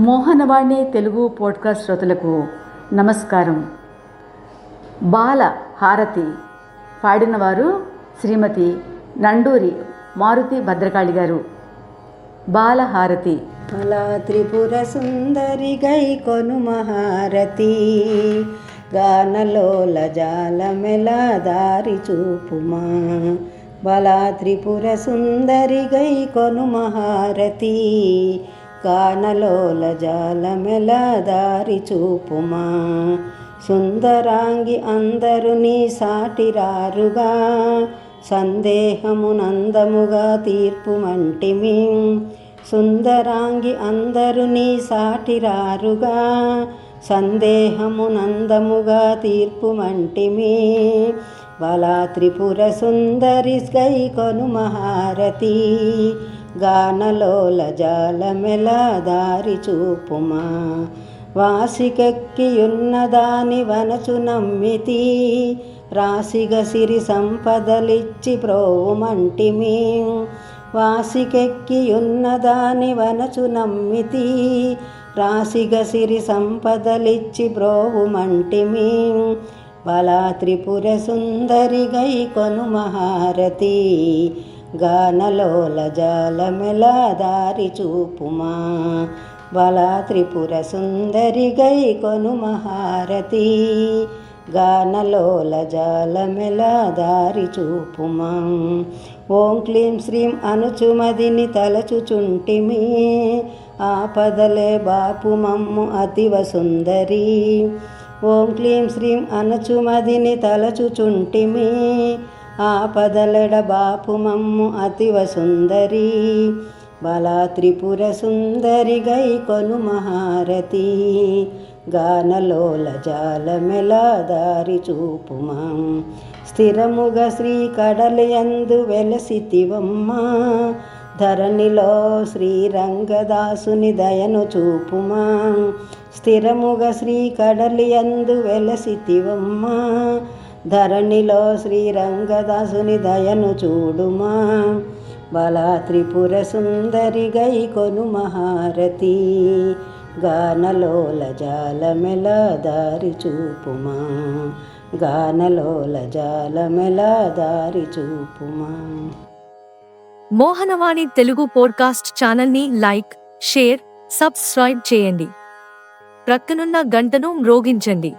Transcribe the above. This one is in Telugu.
మోహనవాణి తెలుగు పోడ్కాస్ట్ శ్రోతలకు నమస్కారం. బాల హారతి పాడినవారు శ్రీమతి నండూరి మారుతి భద్రకాళి గారు. బాలహారతి అలా త్రిపుర సుందరి గై కొను మహారతి. గానలోల జాలమెల దారి చూపుమా. బలా త్రిపుర సుందరి గై కొను మహారతి. గానలోల జాలమెల దారి చూపుమా. సుందరాంగి అందరు నీ సాటిరారుగా సందేహమునందముగా తీర్పు మంటిమి. సుందరాంగి అందరు నీ సాటిరారుగా సందేహమునందముగా తీర్పు మంటిమి. బలా త్రిపుర సుందరి గై కొను మహారతి గానలోల జాలమెల దారి చూపుమా? వాసికెక్కియున్నదాని వనచు నమ్మితి? రాసిగ సిరి సంపదలిచ్చి ప్రోవుమంటిమి? వాసికెక్కియున్నదాని వనచు నమ్మితి? రాసిగ సిరి సంపదలిచ్చి ప్రోవుమంటిమి? బలా త్రిపుర సుందరి గై కొను మహారతి? గానలోల జాలమెల దారి చూపుమా. బలా త్రిపుర సుందరి గై కొను మహారతి గానలోల జాలమెల దారి చూపుమా. ఓం క్లీం శ్రీం అనుచుమదిని తలచుచుంటిమి. ఆపదలే బాపు మమ్ము అతివ సుందరి. ఓం క్లీం శ్రీం అనుచుమదిని తలచుచుంటిమి. ఆపదలెడ బాపు మమ్ము అతివ సుందరి. బలా త్రిపుర సుందరి గై కొను మహారతి. గానలోల జాలమెల దారి చూపుమా. స్థిరముగా శ్రీ కడలయందు వెలసితివమ్మా. ధరణిలో శ్రీరంగదాసుని దయను చూపుమా. స్థిరముగా శ్రీ కడలియందు వెలసితివమ్మా. ధరణిలో శ్రీరంగదాసుని దయను చూడుమా. బలా త్రిపుర సుందరి గై కొను మహారతి గానలోల జాలమెల దారి చూపుమా. గానలోల జాలమెల దారి చూపుమా. మోహనవాణి తెలుగు పోడ్కాస్ట్ ఛానల్ని లైక్ షేర్ సబ్స్క్రైబ్ చేయండి. ప్రక్కనున్న గంటను మ్రోగించండి.